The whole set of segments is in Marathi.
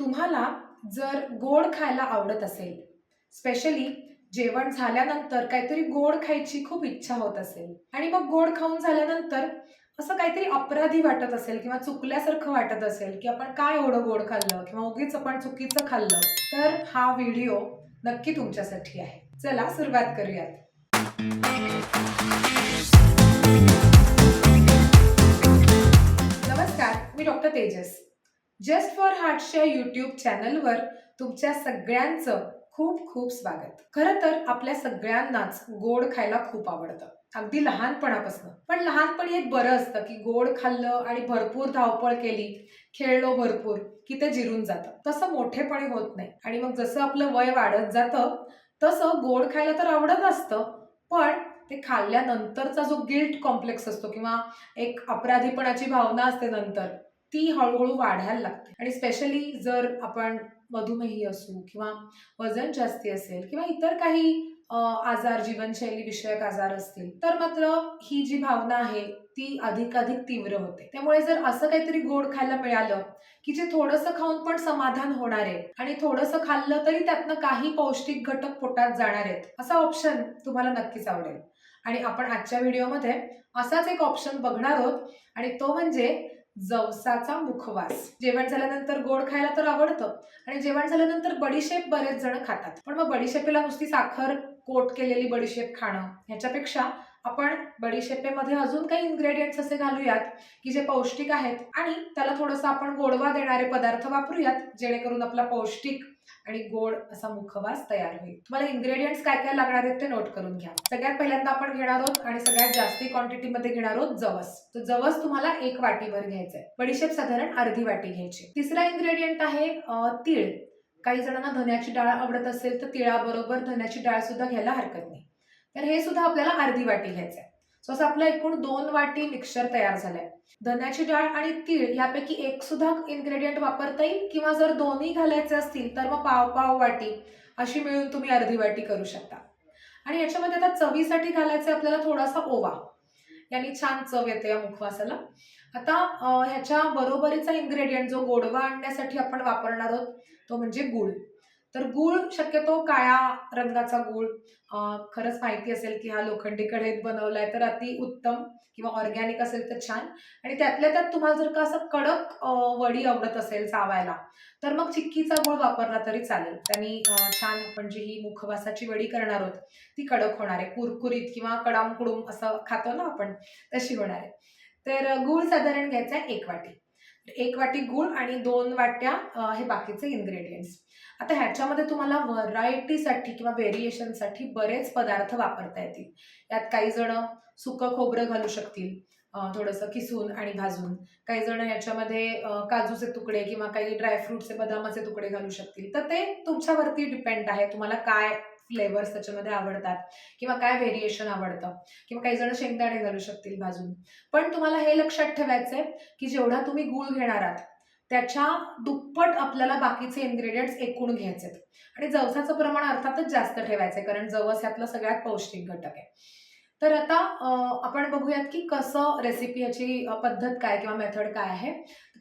तुम्हाला जर गोड खायला आवडत असेल स्पेशली जेवण झाल्यानंतर काहीतरी गोड खायची खूप इच्छा होत असेल आणि मग गोड खाऊन झाल्यानंतर असं काहीतरी अपराधी वाटत असेल किंवा चुकल्यासारखं वाटत असेल की आपण काय एवढं गोड खाल्लं किंवा उगीच आपण चुकीचं खाल्लं तर हा व्हिडिओ नक्की तुमच्यासाठी आहे. चला सुरुवात करूयात. नमस्कार मी डॉक्टर तेजस. जस्ट फॉर हार्टच्या युट्यूब चॅनलवर तुमच्या सगळ्यांचं खूप खूप स्वागत. खरं तर आपल्या सगळ्यांनाच गोड खायला खूप आवडतं. अगदी लहानपणापासून. पण लहानपणी एक बरं असतं की गोड खाल्लं आणि भरपूर धावपळ केली खेळलो भरपूर की ते जिरून जातं. तसं मोठेपणी होत नाही. आणि मग जसं आपलं वय वाढत जातं तसं गोड खायला तर आवडत असतं पण ते खाल्ल्यानंतरचा जो गिल्ट कॉम्प्लेक्स असतो किंवा एक अपराधीपणाची भावना असते नंतर ती हळूहळू वाढायला लागते. आणि स्पेशली जर आपण मधुमेही असू किंवा वजन जास्ती असेल किंवा इतर काही आजार जीवनशैली विषयक आजार असतील तर मात्र ही जी भावना आहे ती अधिकाधिक तीव्र होते. त्यामुळे जर असं काहीतरी गोड खायला मिळालं की जे थोडंसं खाऊन पण समाधान होणार आहे आणि थोडंसं खाल्लं तरी त्यातनं काही पौष्टिक घटक पोटात जाणार आहेत असा ऑप्शन तुम्हाला नक्कीच आवडेल. आणि आपण आजच्या व्हिडिओमध्ये असाच एक ऑप्शन बघणार आहोत. आणि तो म्हणजे जवसाचा मुखवास. जेवण झाल्यानंतर गोड खायला तर आवडतं आणि जेवण झाल्यानंतर बडीशेप बरेच जण खातात. पण मग बडीशेपेला नुसती साखर कोट केलेली बडीशेप खाणं ह्याच्यापेक्षा आपण बडीशेपेमध्ये अजून काही इन्ग्रेडियंट्स असे घालूयात की जे पौष्टिक आहेत आणि त्याला थोडंसं आपण गोडवा देणारे पदार्थ वापरूयात जेणेकरून आपला पौष्टिक आणि गोड असा मुखवास तयार होईल. तुम्हाला इन्ग्रेडियंट्स काय काय लागणार आहेत ते नोट करून घ्या. सगळ्यात पहिल्यांदा आपण घेणार आहोत आणि सगळ्यात जास्ती क्वांटिटीमध्ये घेणार आहोत जवस. तर जवस तुम्हाला एक वाटीभर घ्यायचंय बडीशेप साधारण अर्धी वाटी घ्यायची तिसरा इन्ग्रेडियंट आहे तीळ. काही जणांना धन्याची डाळ आवडत असेल तर तिळाबरोबर धन्याची डाळ सुद्धा घ्यायला हरकत नाही. तर हे सुद्धा आपल्याला अर्धी वाटी घ्यायचंय सो असं आपलं एकूण दोन वाटी मिक्सचर तयार झालंय. धन्याची डाळ आणि तीळ यापैकी एक सुद्धा इन्ग्रेडियंट वापरता येईल किंवा जर दोन्ही घालायचे असतील तर मग पाव पाव वाटी अशी मिळून तुम्ही अर्धी वाटी करू शकता. आणि याच्यामध्ये आता चवीसाठी घालायचं आपल्याला थोडासा ओवा. यांनी छान चव येते या मुखवासाला. आता ह्याच्या बरोबरीचा इन्ग्रेडियंट जो गोडवा आणण्यासाठी आपण वापरणार आहोत तो म्हणजे गुळ. तर गूळ शक्यतो काळ्या रंगाचा गूळ. खरंच माहिती असेल की हा लोखंडी कढईत बनवलाय तर अति उत्तम किंवा ऑर्गॅनिक असेल तर छान. आणि त्यातल्या त्यात तुम्हाला जर का असं कडक वडी आवडत असेल चावायला तर मग चिक्कीचा गूळ वापरला तरी चालेल. त्यांनी छान आपण जी ही मुखवासाची वडी करणार आहोत ती कडक होणार आहे. कुरकुरीत किंवा कडाम कुडूम असं खातो ना आपण तशी होणार आहे. तर गुळ गूळ साधारण घ्यायचा आहे एक वाटी. एक वाटी गूळ आणि दोन वाट्या हे बाकीचे इन्ग्रेडियंट्स आता ह्याच्यामध्ये तुम्हाला व्हरायटीसाठी किंवा व्हेरिएशनसाठी बरेच पदार्थ वापरता येतील. यात काही जण सुकं खोबरं घालू शकतील थोडंसं किसून आणि भाजून. काही जण ह्याच्यामध्ये काजूचे तुकडे किंवा काही ड्रायफ्रुटचे बदामाचे तुकडे घालू शकतील. तर ते तुमच्यावरती डिपेंड आहे तुम्हाला काय फ्लेवर्स त्याच्यामध्ये आवडतात किंवा काय व्हेरिएशन आवडतं किंवा काही जण शेंगदाणे घालू शकतील भाजून. पण तुम्हाला हे लक्षात ठेवायचं आहे की जेवढा तुम्ही गूळ घेणार आहात त्याच्या दुप्पट आपल्याला बाकीचे इन्ग्रेडियंट्स एकूण घ्यायचे आणि जवसाचं प्रमाण अर्थातच जास्त ठेवायचं कारण जवस यातला सगळ्यात पौष्टिक घटक आहे. तर आता आपण बघूयात की कसं रेसिपी याची पद्धत काय किंवा मेथड काय आहे.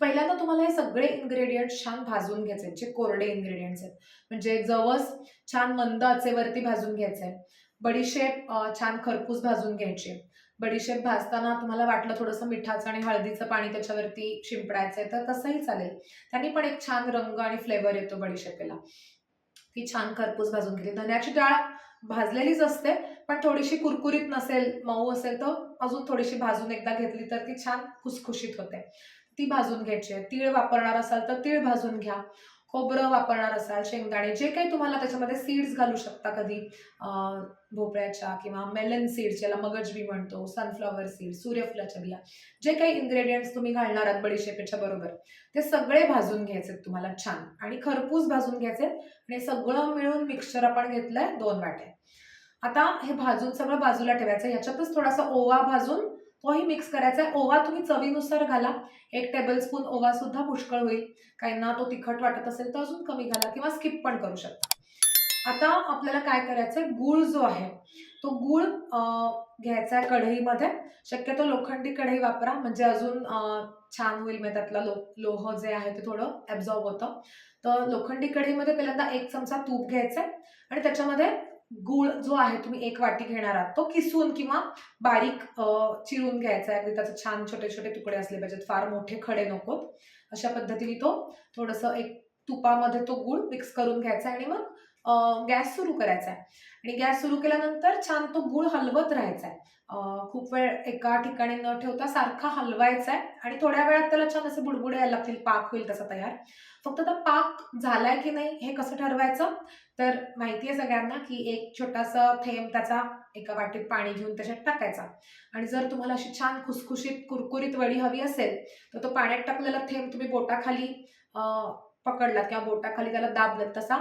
पहिल्यांदा तुम्हाला हे सगळे इन्ग्रेडियंट्स छान भाजून घ्यायचे आहेत, जे कोरडे इन्ग्रेडियंट्स आहेत. म्हणजे जवस छान मंद आचेवरती भाजून घ्यायचं आहे बडीशेप छान खरपूस भाजून घ्यायची बडीशेप भाजताना तुम्हाला वाटलं थोडंसं मिठाचं आणि हळदीचं पाणी त्याच्यावरती शिंपडायचं आहे तर तसंही चालेल. त्यांनी पण एक छान रंग आणि फ्लेवर येतो बडीशेपेला. ती छान खरपूस भाजून घेतली. धन्याची डाळ भाजलेलीच असते पण थोडीशी कुरकुरीत नसेल मऊ असेल तर अजून थोडीशी भाजून एकदा घेतली तर ती छान खुसखुशीत होते. ती भाजून घ्यायची आहे. तीळ वापरणार असाल तर तीळ भाजून घ्या. खोबरं वापरणार असाल शेंगदाणे जे काही तुम्हाला त्याच्यामध्ये सीड्स घालू शकता कधी. भोपळ्याच्या किंवा मेलन सीड्स ज्याला मगजबी म्हणतो सनफ्लॉवर सीड सूर्यफुलाच्या बिया. जे काही इन्ग्रेडियंट्स तुम्ही घालणार आहात बडीशेपेच्या बरोबर ते सगळे भाजून घ्यायचे तुम्हाला छान. आणि खरपूस भाजून घ्यायचे आणि सगळं मिळून मिक्सचर आपण घेतलंय दोन वाटे आता हे भाजून सगळं बाजूला ठेवायचं. ह्याच्यातच थोडासा ओवा भाजून तोही मिक्स करायचा आहे. ओवा तुम्ही चवीनुसार घाला. एक टेबलस्पून ओवा सुद्धा पुष्कळ होईल. काहींना तो तिखट वाटत असेल तर अजून कमी घाला किंवा स्किप पण करू शकता. आता आपल्याला काय करायचंय? गूळ जो आहे तो गूळ घ्यायचा आहे कढईमध्ये. शक्यतो लोखंडी कढई वापरा. म्हणजे अजून छान होईल म्हणजे त्यातलं लो लोह जे आहे ते थोडं ॲब्झॉर्ब होतं. तर लोखंडी कढईमध्ये पहिल्यांदा एक चमचा तूप घ्यायचा आहे आणि त्याच्यामध्ये गूळ जो आहे तुम्ही एक वाटी घेणार आहात तो किसून किंवा बारीक चिरून घ्यायचा आहे. अगदी त्याचे छान छोटे छोटे तुकडे असले पाहिजेत. फार मोठे खडे नकोत. अशा पद्धतीने तो थोडंसं एक तुपामध्ये तो गूळ मिक्स करून घ्यायचा आहे आणि मग गॅस सुरू करायचा आहे आणि गॅस सुरू केल्यानंतर छान तो गूळ हलवत राहायचा आहे खूप वेळ एका ठिकाणी न ठेवता सारखा हलवायचा आहे आणि थोड्या वेळात त्याला छान असे बुडबुडे यायला लागतील पाक होईल तसा तयार. फक्त आता पाक झालाय की नाही हे कसं ठरवायचं? तर माहिती आहे सगळ्यांना की एक छोटासा थेंब त्याचा एका वाटीत पाणी घेऊन त्याच्यात टाकायचा. आणि जर तुम्हाला अशी छान खुसखुशीत कुरकुरीत वडी हवी असेल तर तो पाण्यात टाकलेला थेंब तुम्ही बोटाखाली पकडलात किंवा बोटाखाली त्याला दाबलं तसा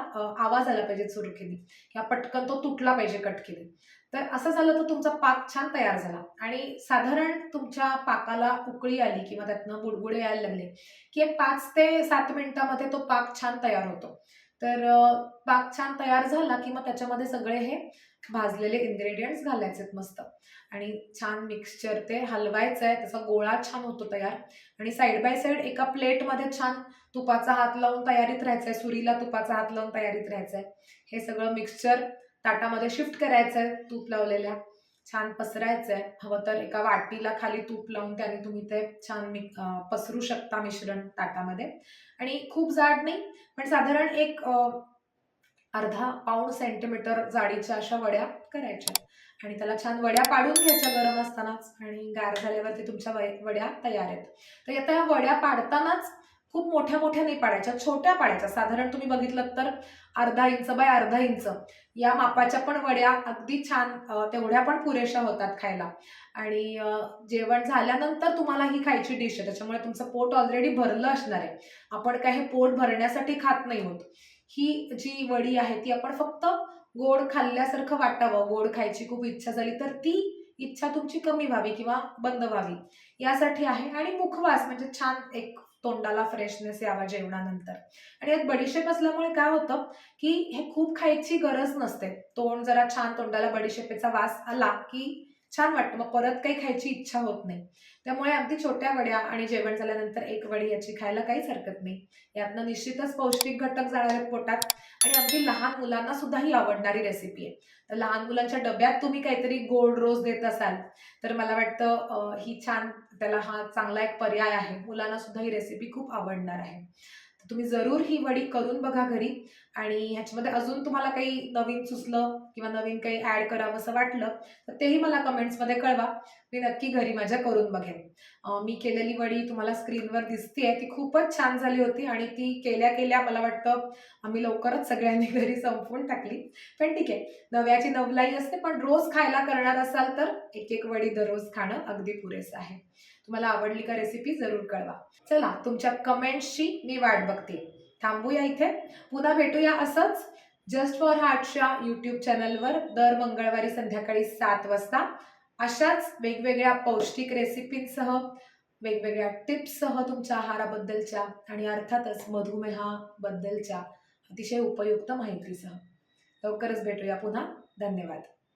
आवाज आला पाहिजे सुरखीने. किंवा पटकन तो तुटला पाहिजे कटकेने तर असं झालं तर तुमचा पाक छान तयार झाला. आणि साधारण तुमच्या पाकाला उकळी आली किंवा त्यातनं बुडबुडे यायला लागले की एक पाच ते सात मिनिटामध्ये तो पाक छान तयार होतो. तर पाक छान तयार झाला की मग त्याच्यामध्ये सगळे हे भाजलेले इन्ग्रेडियंट्स घालायचे मस्त. आणि छान मिक्सचर ते हलवायचं आहे त्याचा गोळा छान होतो तयार. आणि साईड बाय साईड एका प्लेटमध्ये छान तुपाचा हात लावून तयारीत राहायचंय सुरीला तुपाचा हात लावून तयारीत राहायचंय. हे सगळं मिक्सचर ताटामध्ये शिफ्ट करायचंय तूप लावलेल्या. छान पसरायचंय. हवं तर एका वाटीला खाली तूप लावून त्याने तुम्ही ते छान मि पसरू शकता मिश्रण ताटामध्ये. आणि खूप जाड नाही पण साधारण एक अर्धा पाऊण सेंटीमीटर जाडीच्या अशा वड्या करायच्या. आणि त्याला छान वड्या पाडून घ्यायच्या गरम असतानाच आणि गार झाल्यावरती तुमच्या वड्या तयार आहेत. तर आता ह्या वड्या पाडतानाच खूप मोठ्या मोठ्या नाही पाडायच्या छोट्या पाडायच्या. साधारण तुम्ही बघितलं तर अर्धा इंच बाय अर्धा इंच. या मापाच्या पण वड्या अगदी छान तेवढ्या पण पुरेशा होतात खायला. आणि जेवण झाल्यानंतर तुम्हाला ही खायची डिश आहे. त्याच्यामुळे तुमचं पोट ऑलरेडी भरलं असणार आहे. आपण काय हे पोट भरण्यासाठी खात नाही होत ही जी वडी आहे ती आपण फक्त गोड खाल्ल्यासारखं वाटावं. गोड खायची खूप इच्छा झाली तर ती इच्छा तुमची कमी व्हावी किंवा बंद व्हावी. यासाठी आहे आणि मुखवास म्हणजे छान एक तोंडाला फ्रेशनेस यावा जेवणानंतर. आणि यात बडीशेप असल्यामुळे काय होतं की हे खूप खायची गरज नसते. तोंड जरा छान तोंडाला बडीशेपेचा वास आला की छान वाटतं. मग परत काही खायची इच्छा होत नाही. त्यामुळे अगदी छोट्या वड्या आणि जेवण झाल्यानंतर एक वडी याची खायला काहीच हरकत नाही. यातनं निश्चितच पौष्टिक घटक जाणार पोटात आणि अगदी लहान मुलांना सुद्धा ही आवडणारी रेसिपी आहे. तर लहान मुलांच्या डब्यात तुम्ही काहीतरी गोड रोज देत असाल तर मला वाटतं ही छान त्याला हा चांगला एक पर्याय आहे. मुलांना सुद्धा ही रेसिपी खूप आवडणार आहे. तुम्ही जरूर ही वडी करून बघा घरी. आणि ह्याच्यामध्ये अजून तुम्हाला काही नवीन सुचलं किंवा नवीन काही ऍड करावं असं वाटलं तर तेही मला कमेंट्समध्ये कळवा. मी नक्की घरी माझ्या करून बघेन. मी केलेली वडी तुम्हाला स्क्रीनवर दिसते ती खूपच छान झाली होती आणि ती केल्या केल्या मला वाटतं आम्ही लवकरच सगळ्यांनी घरी संपवून टाकली. पण ठीक आहे. नव्याची नवलाई असते पण रोज खायला करणार असाल तर एक एक वडी दररोज खाणं अगदी पुरेसं आहे. तुम्हाला आवडली का रेसिपी जरूर कळवा. चला तुमच्या कमेंट्सची मी वाट बघते. थांबूया इथे. पुन्हा भेटूया असंच. जस्ट फॉर हार्टच्या यूट्यूब चॅनलवर दर मंगळवारी संध्याकाळी सात वाजता अशाच वेगवेगळ्या पौष्टिक रेसिपींसह वेगवेगळ्या टिप्ससह तुमच्या आहाराबद्दलच्या आणि अर्थातच मधुमेहाबद्दलच्या अतिशय उपयुक्त माहितीसह. लवकरच भेटूया पुन्हा. धन्यवाद.